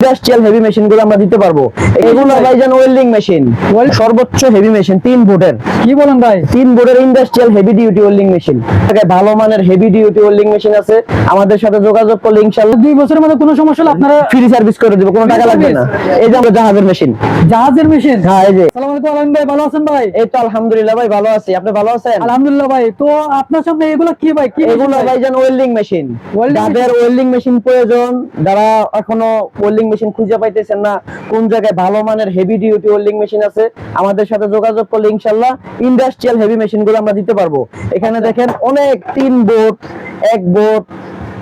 Industrial heavy মেশিনগুলো আমরা দিতে পারব। এগুলো ভাইজান ওয়েল্ডিং মেশিন সর্বোচ্চ হেভি মেশিন তিন বোর্ডের কি বলেন ভাই? তিন বোর্ডের industrial heavy duty welding machine ভালো মানের হেভি ডিউটি ওয়েল্ডিং মেশিন আছে। আমাদের সাথে যোগাযোগ করলে ইনশাআল্লাহ দুই বছরের মধ্যে কোনো সমস্যা হলে আপনারা ফ্রি সার্ভিস করে দেবো কোনো টাকা লাগবে না। এই যে আমরা জাহাজের মেশিন জাহাজের মেশিন হ্যাঁ এই যে। সালাম আলাইকুম আলম ভাই ভালো আছেন ভাই? এই তো আলহামদুলিল্লাহ ভাই ভালো আছি। আপনি ভালো আছেন? আলহামদুলিল্লাহ ভাই তো আপনার সামনে এগুলো কি ভাই? কি এগুলো? ভাইজান ওয়েল্ডিং মেশিন যাদের ওয়েল্ডিং মেশিন প্রয়োজন যারা এখনও ওয়েল্ডিং মেশিন খুঁজে পাইতেছেন না কোন জায়গায় ভালো মানের হেভি ডিউটি ওয়েল্ডিং মেশিন আছে আমাদের সাথে যোগাযোগ করলে ইনশাআল্লাহ ইন্ডাস্ট্রিয়াল হেভি মেশিনগুলো আমরা দিতে পারব। এখানে দেখেন অনেক তিন বোর্ড এক বোর্ড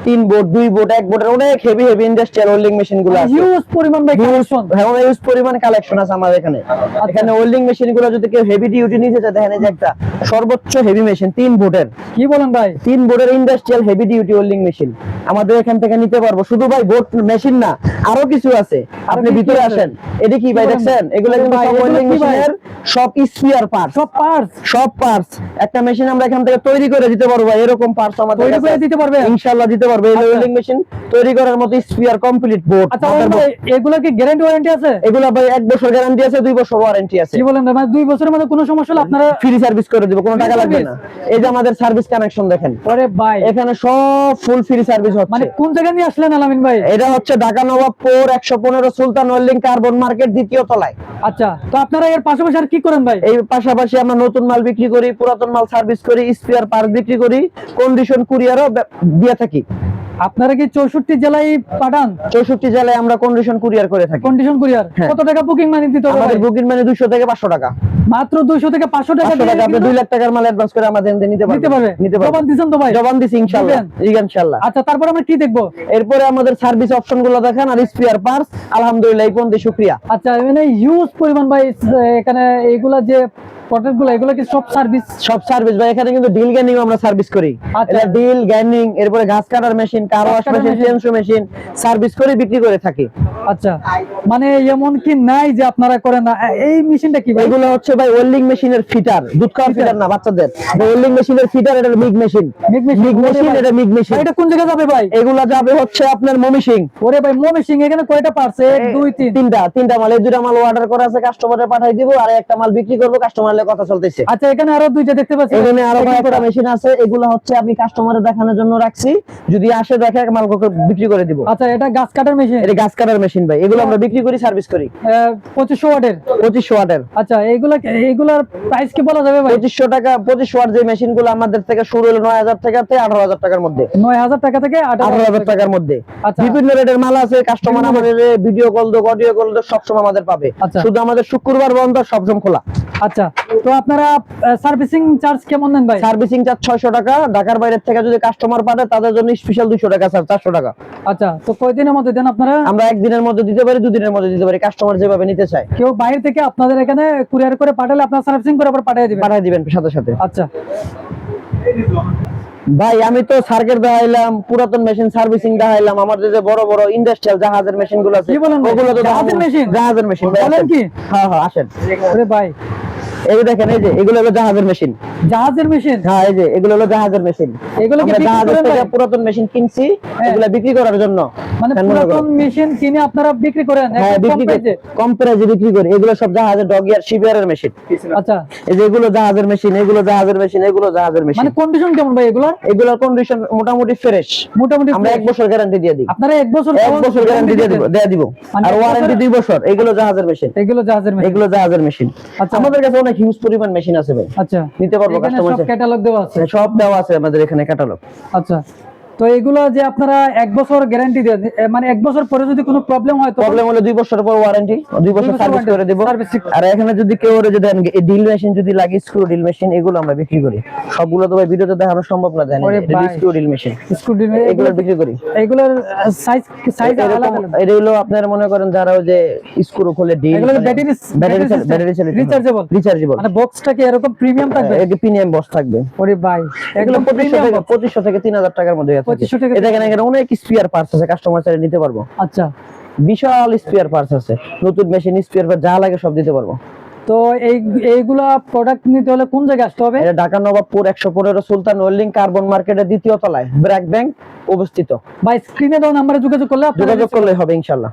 তিন বোর্ড দুই বোর্ড এক বোর্ডের অনেক হেভি হেভি ইন্ডাস্ট্রিয়াল ওয়েল্ডিং মেশিনগুলো আছে। হিউজ পরিমাণ ভাই কালেকশন হ্যাঁ হিউজ পরিমাণে কালেকশন আছে আমাদের এখানে। আচ্ছা। এখানে ওয়েল্ডিং মেশিনগুলো যদি কেউ হেভি ডিউটি নিতে চায় দেখেন এই যে একটা সর্বোচ্চ হেভি মেশিন তিন বোর্ডের কি বলেন ভাই? তিন বোর্ডের industrial heavy duty welding machine আমাদের এখান থেকে নিতে পারব। শুধু ভাই বোর্ড মেশিন না আরও কিছু আছে। আপনি ভিতরে? আসেন। এটা কি ভাই দেখছেন? এগুলো কিন্তু সব ওয়েল্ডিং মেশিনের সব স্পিয়ার পার্টস সব পার্টস সব পার্টস একটা মেশিন আমরা এখান থেকে তৈরি করে দিতে পারব এরকম পার্টস আমাদের তৈরি করে দিতে পারবে ইনশাআল্লাহ দিতে পারবে। এই আচ্ছা। ওয়েল্ডিং মেশিন তৈরি করার মতো স্পিয়ার কমপ্লিট বোর্ড আচ্ছা ভাই এগুলো কি গ্যারান্টি ওয়ারেন্টি আছে? এগুলো ভাই এক বছর গ্যারান্টি আছে দুই বছর ওয়ারেন্টি আছে। কি বলেন ভাই মানে দুই বছরের মধ্যে কোনো সমস্যা হলে আপনারা ফ্রি সার্ভিস করে দিব কোনো টাকা লাগবে না। এই যে আমাদের সার্ভিস কানেকশন দেখেন। ওরে ভাই। এখানে সব ফুল ফ্রি সার্ভিস মানে কোন জায়গায় নিয়ে আসলেন আলামিন ভাই? এটা হচ্ছে ঢাকা নবাবপুর একশো পনেরো সুলতান ওয়েল্ডিং কার্বন মার্কেট দ্বিতীয় তলায়। আচ্ছা তো আপনারা এর পাশাপাশি আর কি করেন ভাই? এই পাশাপাশি আমরা নতুন মাল বিক্রি করি পুরাতন মাল সার্ভিস করি স্পেয়ার পার্ট বিক্রি করি কন্ডিশন কুরিয়ারও দিয়ে থাকি। আপনারা কি চৌষট্টি জেলায় পাঠান? চৌষট্টি জেলায় আমরা কন্ডিশন কুরিয়ার করে থাকি। কন্ডিশন কুরিয়ার হ্যাঁ। কত টাকা বুকিং মানি দিতে হবে বুকিং মানে দুশো থেকে পাঁচশো টাকা। মাত্র দুইশো থেকে পাঁচশো টাকা দিয়ে আপনি কিন্তু দুই লাখ টাকার মাল অ্যাডভান্স করে আমাদের নিতে নিতে পারবে? পারবেন। নিতে জবান পারবেন দিছেন তো ভাই? জবান দিছি ইনশাল্লাহ। দিবেন? ইনশাল্লাহ। আচ্ছা তারপর আমরা কি দেখব? এরপরে আমাদের সার্ভিস অপশনগুলো দেখেন আর স্পেয়ার পার্টস আলহামদুলিল্লাহ এই পর্যন্ত শুক্রিয়া। আচ্ছা মানে হিউজ পরিমাণ ভাই এখানে এইগুলা যে প্রোডাক্টগুলো এগুলো কি সব সার্ভিস সব সার্ভিস ভাই এখানে কিন্তু ডিল গ্যানিং আমরা সার্ভিস করি। এটা ডিল গ্যানিং এরপরে ঘাস কাটার মেশিন কার ওয়াশ মেশিন। চেঞ্জু মেশিন সার্ভিস করে বিক্রি করে থাকি। আচ্ছা। মানে এমন কি নাই যে আপনারা করেন না? এই মেশিনটা কি ভাই? এগুলো হচ্ছে ভাই ওয়েল্ডিং মেশিনের ফিটার দুধ খাওয়া ফিটার। না বাচ্চাদের। ওয়েল্ডিং মেশিনের ফিটার এটা মিগ মেশিন মিগ মেশিন এটা মিগ মেশিন এটা কোন জায়গায় যাবে ভাই? এগুলা যাবে হচ্ছে আপনার মমিসিং ওরে ভাই মো মেশিন এখানে কয়টা এক দুই তিন। তিনটা তিনটা মাল। এই দুটা মাল অর্ডার করা আছে কাস্টমারে পাঠাই দিব আর একটা মাল বিক্রি করব কাস্টমারের কথা চলতেছে। আচ্ছা এখানে আরও দুইটা দেখতে পাচ্ছি। এখানে আরও কয়েকটা মেশিন আছে এগুলো হচ্ছে আমি কাস্টমারে দেখানোর জন্য রাখছি। যদি আসে দেখে মাল বিক্রি করে দিব। আচ্ছা এটা গাছ কাটার মেশিন এটা গাছ কাটার মেশিন ভাই এগুলো আমরা বিক্রি করি সার্ভিস করি। পঁচিশশো ওয়াটের? পঁচিশশো ওয়াটের। আচ্ছা এইগুলা এইগুলার প্রাইস কি বলা যাবে ভাই? পঁচিশশো টাকা পঁচিশশো ওয়াট যে মেশিনগুলো আমাদের থেকে শুরু হলো নয় হাজার টাকা থেকে আঠারো হাজার টাকার মধ্যে। নয় হাজার টাকা থেকে আঠারো আঠারো হাজার টাকার মধ্যে। বিভিন্ন রেটের মাল আছে কাস্টমার আমাদের ভিডিও কল দো অডিও কল দো সবসময় আমাদের পাবে। আচ্ছা। শুধু আমাদের শুক্রবার বন্ধ সবসময় খোলা। আচ্ছা। তো আপনারা সার্ভিসিং চার্জ কেমন নেন ভাই? সার্ভিসিং চার্জ ছয়শো টাকা ঢাকার বাইরের থেকে যদি কাস্টমার পাঠায় তাদের জন্য স্পেশাল দুশো টাকা স্যার চারশো টাকা। আচ্ছা তো কয়দিনের মধ্যে দেন আপনারা? আমরা একদিনের মধ্যে দিতে পারি দুদিনের মধ্যে দিতে পারি কাস্টমার যেভাবে নিতে চায়। কেউ বাইরে থেকে আপনাদের এখানে কুরিয়ার করে পাঠালে আপনার সার্ভিসিং করে আবার পাঠিয়ে দিবেন? পাঠিয়ে দিবেন সাথে সাথে। আচ্ছা। ভাই আমি তো সার্কের দেখাইলাম পুরাতন মেশিন সার্ভিসিং দেখাইলাম আমার যে বড় বড় ইন্ডাস্ট্রিয়াল জাহাজের মেশিনগুলো আছে? ওগুলো তো জাহাজের machine? জাহাজের মেশিন বলেন কি? হ্যাঁ হ্যাঁ আসেন। ভাই এই দেখেন এই যে এগুলো হলো জাহাজের মেশিন জাহাজের মেশিন হ্যাঁ এই যে এগুলো হলো জাহাজের মেশিন এগুলো কি আমরা জাহাজের থেকে পুরাতন মেশিন কিনছি হ্যাঁ। এগুলো বিক্রি করার জন্য। মানে হ্যাঁ, পুরাতন মেশিন কিনে আপনারা বিক্রি করেন হ্যাঁ বিক্রি করি। কম প্রাইসে বিক্রি করি। এগুলো সব জাহাজের ডগিয়ার শিবিয়ারের মেশিন আচ্ছা। এই যে এগুলো জাহাজের মেশিন এগুলো জাহাজের মেশিন এগুলো জাহাজের মেশিন মানে কন্ডিশন কেমন ভাই এগুলোর? এগুলোর কন্ডিশন মোটামুটি ফ্রেশ মোটামুটি আমরা এক বছর গ্যারান্টি দিয়ে দিই। আপনারা এক বছর এক বছর গ্যারান্টি দিয়ে দিব দিয়ে দিব। মানে আর ওয়ারেন্টি দুই বছর। এগুলো জাহাজের মেশিন এগুলো জাহাজের মেশিন এগুলো জাহাজের মেশিন আচ্ছা। আমাদের কাছে অনেক হিউজ পরিমাণ মেশিন আছে ভাই। আচ্ছা। নিতে পারব কাস্টমার সব ক্যাটালগ দেওয়া আছে? সব দেওয়া আছে আমাদের এখানে ক্যাটালগ আচ্ছা। তো এগুলো যে আপনারা এক বছর গ্যারান্টি দেন মানে এক বছর পরে যদি কোনো প্রবলেম হয় তো প্রবলেম হলে দুই বছর পর ওয়ারেন্টি দুই বছর সার্ভিস করে দেব। আর এখানে যদি কেউ যদি দেন ডিল মেশিন যদি লাগে স্ক্রু ডিল মেশিন এগুলো আমরা বিক্রি করি। সবগুলো তো ভাই ভিডিওতে দেখানো সম্ভব না ওরে ভাই। স্ক্রু ডিল মেশিন স্কুটি এগুলো বিক্রি করি। এগুলোর সাইজ সাইজ আলাদা এটা হলো আপনারা মনে করেন যারা যে স্ক্রু খুলে ডিল এগুলো battery battery battery rechargeable rechargeable মানে বক্সটা কি এরকম প্রিমিয়াম থাকবে? প্রিমিয়াম বক্স থাকবে। ওরে ভাই এগুলো একদম পঁচিশশো প্রিমিয়াম থেকে পঁচিশশো থেকে তিন হাজার টাকার মধ্যে 2500 থেকে- এটা এখানে এখানে অনেক স্পিয়ার পার্টস আছে কাস্টমার চাইলে নিতে পারব। আচ্ছা। বিশাল স্পিয়ার পার্টস আছে। নতুন মেশিন স্পিয়ার পার্ট যা লাগে সব দিতে পারব। তো এই এইগুলা প্রোডাক্ট নিতে হলে কোন জায়গায় আসতে হবে? এটা ঢাকা নবাবপুর একশো পনেরো সুলতান ওয়েল্ডিং কার্বন মার্কেটের দ্বিতীয় তলায় ব্র্যাক ব্যাংক অবস্থিত। বা স্ক্রিনে দেওয়া নাম্বারে যোগাযোগ করলে যোগাযোগ করলে হবে ইনশাল্লাহ।